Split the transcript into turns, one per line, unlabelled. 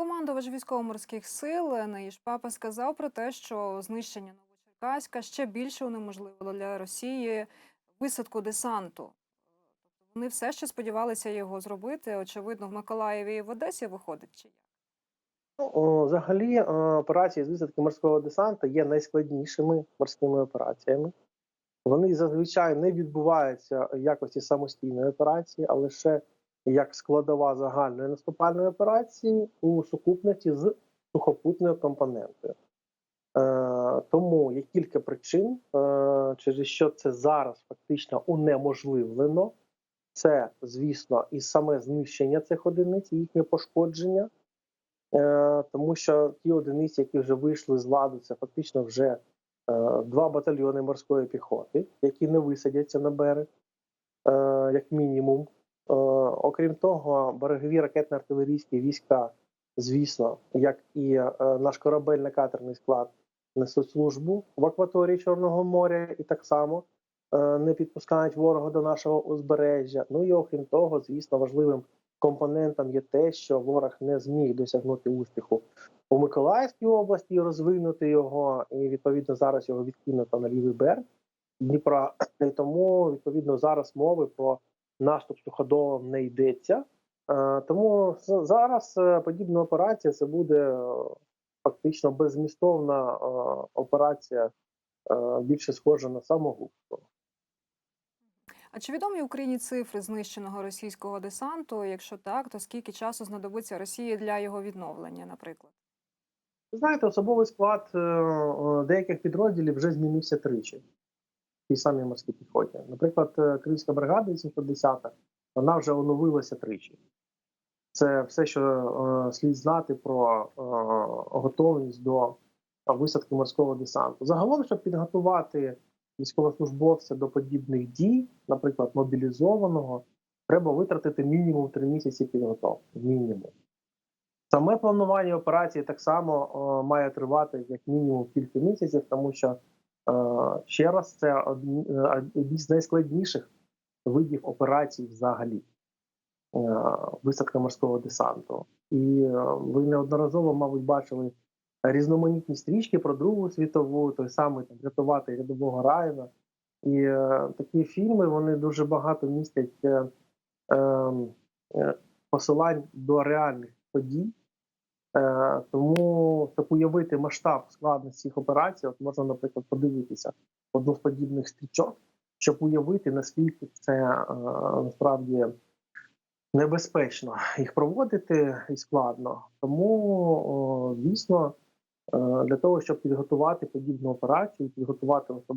Командувач військово-морських сил Наїж Папа сказав про те, що знищення Новочеркаська ще більше унеможливило для Росії висадку десанту. Тобто вони все ще сподівалися його зробити. Очевидно, в Миколаєві і в Одесі виходить чи як?
Ну, Взагалі, е, операції з висадки морського десанту є найскладнішими морськими операціями. Вони зазвичай не відбуваються в якості самостійної операції, а лише як складова загальної наступальної операції у сукупності з сухопутною компонентою. Е, тому є кілька причин, е, через що це зараз фактично унеможливлено. Це, звісно, і саме знищення цих одиниць, їхнє пошкодження. Е, тому що ті одиниці, які вже вийшли з ладу, це фактично вже е, два батальйони морської піхоти, які не висадяться на берег, е, як мінімум. Е, окрім того, берегові ракетно-артилерійські війська, звісно, як і е, наш корабельно-катерний склад, несуть службу в акваторії Чорного моря і так само е, не підпускають ворога до нашого узбережжя. Ну і окрім того, звісно, важливим компонентом є те, що ворог не зміг досягнути успіху у Миколаївській області, розвинути його, і відповідно зараз його відкинуто на лівий берег Дніпра. І тому відповідно зараз мови про наступ суходолом не йдеться. Е, Тому зараз е, подібна операція це буде е, фактично беззмістовна е, операція, більше схожа на самогубство.
А чи відомі Україні цифри знищеного російського десанту? Якщо так, то скільки часу знадобиться Росії для його відновлення, наприклад?
Знаєте, особовий склад деяких підрозділів вже змінився тричі тій самій морській піхоті. Наприклад, е, Кримська бригада 810 вона вже оновилася тричі. Це все, що е, слід знати про е, готовність до висадки морського десанту. Загалом, щоб підготувати військовослужбовця до подібних дій, наприклад, мобілізованого, треба витратити мінімум три місяці підготовки. Мінімум. Саме планування операції так само е, має тривати як мінімум кілька місяців, тому що ще раз це одні, е, з найскладніших видів операцій взагалі е, висадка морського десанту. І е, ви неодноразово, мабуть, бачили різноманітні стрічки про Другу світову, той самий там рятувати рядового Райана. І е, такі фільми вони дуже багато містять е, е, е, посилань до реальних подій. Е, тому щоб уявити масштаб складності цих операцій, от можна, наприклад, подивитися одну з подібних стрічок, щоб уявити, наскільки це е, насправді небезпечно їх проводити і складно. Тому, звісно, е, для того, щоб підготувати подібну операцію, підготувати особовий